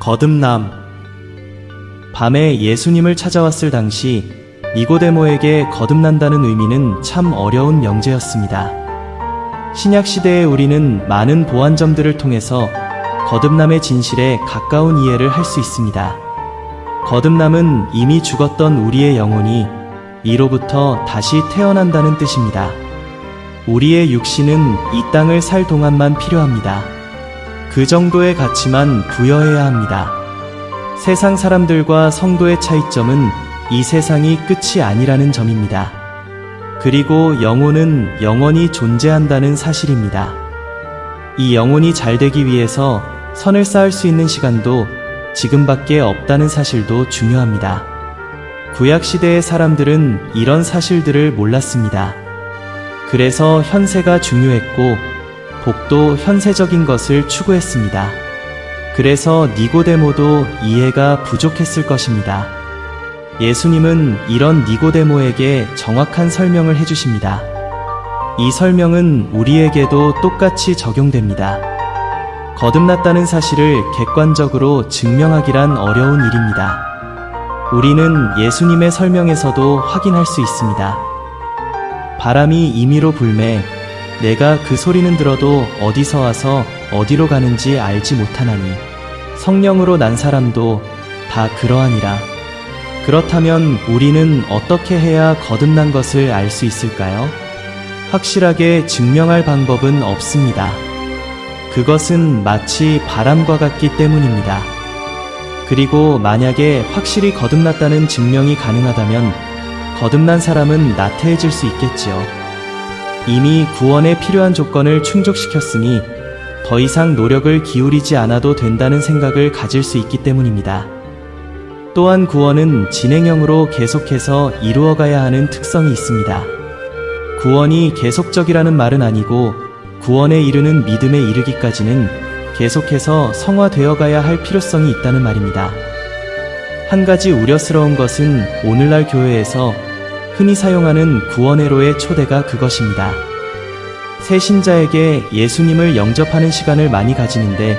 거듭남 밤에 예수님을 찾아왔을 당시 니고데모에게 거듭난다는 의미는 참 어려운 명제였습니다. 신약 시대의 우리는 많은 보완점들을 통해서 거듭남의 진실에 가까운 이해를 할 수 있습니다. 거듭남은 이미 죽었던 우리의 영혼이 이로부터 다시 태어난다는 뜻입니다. 우리의 육신은 이 땅을 살 동안만 필요합니다. 그 정도의 가치만 부여해야 합니다. 세상 사람들과 성도의 차이점은 이 세상이 끝이 아니라는 점입니다. 그리고 영혼은 영원히 존재한다는 사실입니다. 이 영혼이 잘 되기 위해서 선을 쌓을 수 있는 시간도 지금밖에 없다는 사실도 중요합니다. 구약시대의 사람들은 이런 사실들을 몰랐습니다. 그래서 현세가 중요했고, 복도 현세적인 것을 추구했습니다. 그래서 니고데모도 이해가 부족했을 것입니다. 예수님은 이런 니고데모에게 정확한 설명을 해주십니다. 이 설명은 우리에게도 똑같이 적용됩니다. 거듭났다는 사실을 객관적으로 증명하기란 어려운 일입니다. 우리는 예수님의 설명에서도 확인할 수 있습니다. 바람이 임의로 불매 내가 그 소리는 들어도 어디서 와서 어디로 가는지 알지 못하나니 성령으로 난 사람도 다 그러하니라. 그렇다면 우리는 어떻게 해야 거듭난 것을 알 수 있을까요? 확실하게 증명할 방법은 없습니다. 그것은 마치 바람과 같기 때문입니다. 그리고 만약에 확실히 거듭났다는 증명이 가능하다면 거듭난 사람은 나태해질 수 있겠지요. 이미 구원에 필요한 조건을 충족시켰으니 더 이상 노력을 기울이지 않아도 된다는 생각을 가질 수 있기 때문입니다. 또한 구원은 진행형으로 계속해서 이루어가야 하는 특성이 있습니다. 구원이 계속적이라는 말은 아니고 구원에 이르는 믿음에 이르기까지는 계속해서 성화되어 가야 할 필요성이 있다는 말입니다. 한 가지 우려스러운 것은 오늘날 교회에서 흔히 사용하는 구원회로의 초대가 그것입니다. 새 신자에게 예수님을 영접하는 시간을 많이 가지는데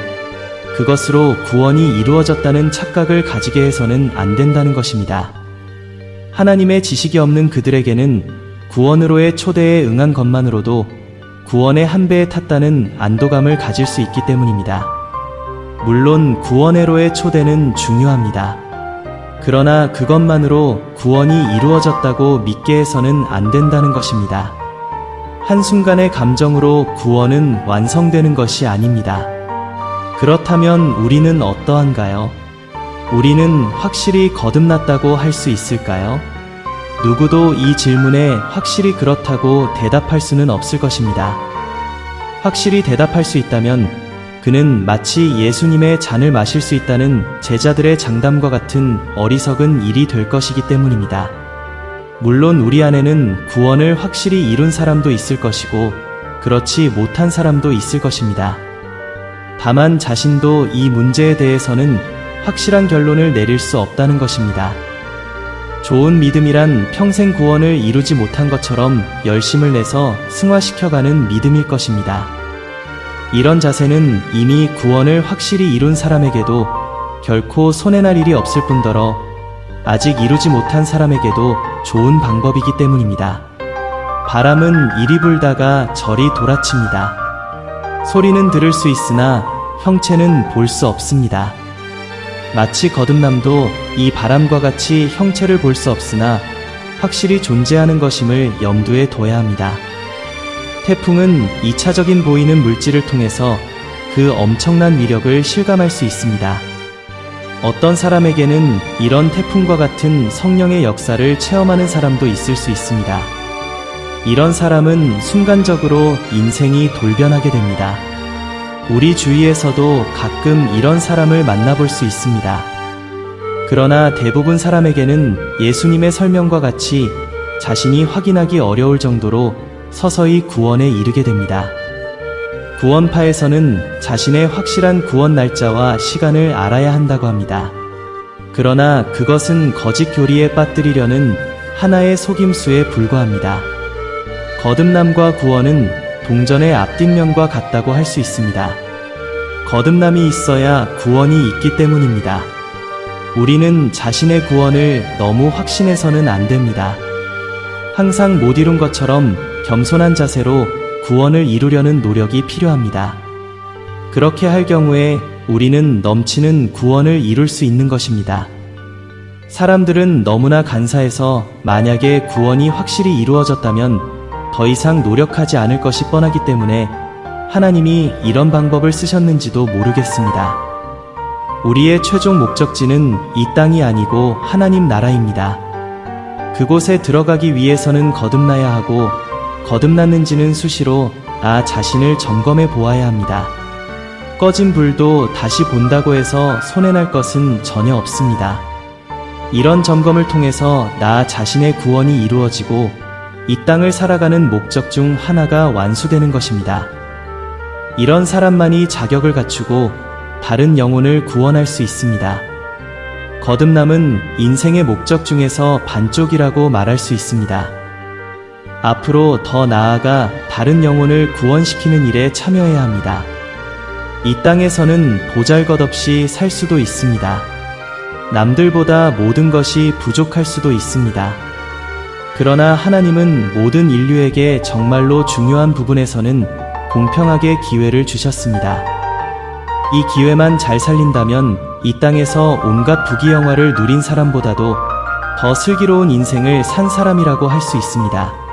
그것으로 구원이 이루어졌다는 착각을 가지게 해서는 안 된다는 것입니다. 하나님의 지식이 없는 그들에게는 구원으로의 초대에 응한 것만으로도 구원의 한 배에 탔다는 안도감을 가질 수 있기 때문입니다. 물론 구원회로의 초대는 중요합니다. 그러나 그것만으로 구원이 이루어졌다고 믿게 해서는 안 된다는 것입니다. 한순간의 감정으로 구원은 완성되는 것이 아닙니다. 그렇다면 우리는 어떠한가요? 우리는 확실히 거듭났다고 할 수 있을까요? 누구도 이 질문에 확실히 그렇다고 대답할 수는 없을 것입니다. 확실히 대답할 수 있다면 그는 마치 예수님의 잔을 마실 수 있다는 제자들의 장담과 같은 어리석은 일이 될 것이기 때문입니다. 물론 우리 안에는 구원을 확실히 이룬 사람도 있을 것이고 그렇지 못한 사람도 있을 것입니다. 다만 자신도 이 문제에 대해서는 확실한 결론을 내릴 수 없다는 것입니다. 좋은 믿음이란 평생 구원을 이루지 못한 것처럼 열심을 내서 승화시켜가는 믿음일 것입니다. 이런 자세는 이미 구원을 확실히 이룬 사람에게도 결코 손해날 일이 없을 뿐더러 아직 이루지 못한 사람에게도 좋은 방법이기 때문입니다. 바람은 이리 불다가 저리 돌아칩니다. 소리는 들을 수 있으나 형체는 볼 수 없습니다. 마치 거듭남도 이 바람과 같이 형체를 볼 수 없으나 확실히 존재하는 것임을 염두에 둬야 합니다. 태풍은 2차적인 보이는 물질을 통해서 그 엄청난 위력을 실감할 수 있습니다. 어떤 사람에게는 이런 태풍과 같은 성령의 역사를 체험하는 사람도 있을 수 있습니다. 이런 사람은 순간적으로 인생이 돌변하게 됩니다. 우리 주위에서도 가끔 이런 사람을 만나볼 수 있습니다. 그러나 대부분 사람에게는 예수님의 설명과 같이 자신이 확인하기 어려울 정도로 서서히 구원에 이르게 됩니다. 구원파에서는 자신의 확실한 구원 날짜와 시간을 알아야 한다고 합니다. 그러나 그것은 거짓 교리에 빠뜨리려는 하나의 속임수에 불과합니다. 거듭남과 구원은 동전의 앞뒷면과 같다고 할 수 있습니다. 거듭남이 있어야 구원이 있기 때문입니다. 우리는 자신의 구원을 너무 확신해서는 안 됩니다. 항상 못 이룬 것처럼 겸손한 자세로 구원을 이루려는 노력이 필요합니다. 그렇게 할 경우에 우리는 넘치는 구원을 이룰 수 있는 것입니다. 사람들은 너무나 간사해서 만약에 구원이 확실히 이루어졌다면 더 이상 노력하지 않을 것이 뻔하기 때문에 하나님이 이런 방법을 쓰셨는지도 모르겠습니다. 우리의 최종 목적지는 이 땅이 아니고 하나님 나라입니다. 그곳에 들어가기 위해서는 거듭나야 하고 거듭났는지는 수시로 나 자신을 점검해 보아야 합니다. 꺼진 불도 다시 본다고 해서 손해날 것은 전혀 없습니다. 이런 점검을 통해서 나 자신의 구원이 이루어지고 이 땅을 살아가는 목적 중 하나가 완수되는 것입니다. 이런 사람만이 자격을 갖추고 다른 영혼을 구원할 수 있습니다. 거듭남은 인생의 목적 중에서 반쪽이라고 말할 수 있습니다. 앞으로 더 나아가 다른 영혼을 구원시키는 일에 참여해야 합니다. 이 땅에서는 보잘 것 없이 살 수도 있습니다. 남들보다 모든 것이 부족할 수도 있습니다. 그러나 하나님은 모든 인류에게 정말로 중요한 부분에서는 공평하게 기회를 주셨습니다. 이 기회만 잘 살린다면 이 땅에서 온갖 부귀영화를 누린 사람보다도 더 슬기로운 인생을 산 사람이라고 할 수 있습니다.